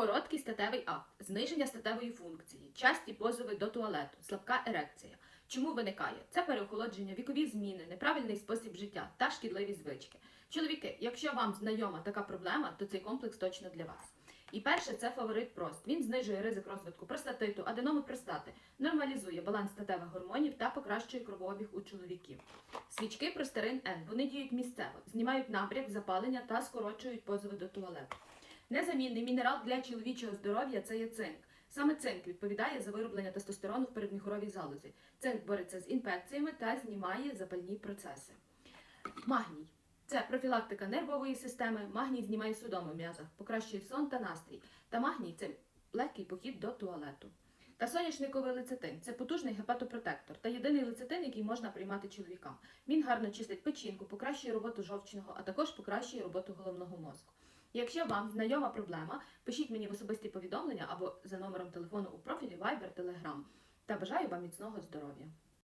Короткий статевий акт, зниження статевої функції, часті позови до туалету, слабка ерекція. Чому виникає? Це переохолодження, вікові зміни, неправильний спосіб життя та шкідливі звички. Чоловіки, якщо вам знайома така проблема, то цей комплекс точно для вас. І перше це фаворит прост. Він знижує ризик розвитку простатиту, аденоми простати, нормалізує баланс статевих гормонів та покращує кровообіг у чоловіків. Свічки простерин Н. Вони діють місцево, знімають набряк, запалення та скорочують позови до туалету. Незамінний мінерал для чоловічого здоров'я це є цинк. Саме цинк відповідає за вироблення тестостерону в передміхоровій залозі. Цинк бореться з інфекціями та знімає запальні процеси. Магній це профілактика нервової системи. Магній знімає судоми в м'язах, покращує сон та настрій. Та магній це легкий похід до туалету. Та соняшниковий лецитин це потужний гепатопротектор та єдиний лецитин, який можна приймати чоловікам. Він гарно чистить печінку, покращує роботу жовчного, а також покращує роботу головного мозку. Якщо вам знайома проблема, пишіть мені в особисті повідомлення або за номером телефону у профілі Viber, Telegram. Та бажаю вам міцного здоров'я.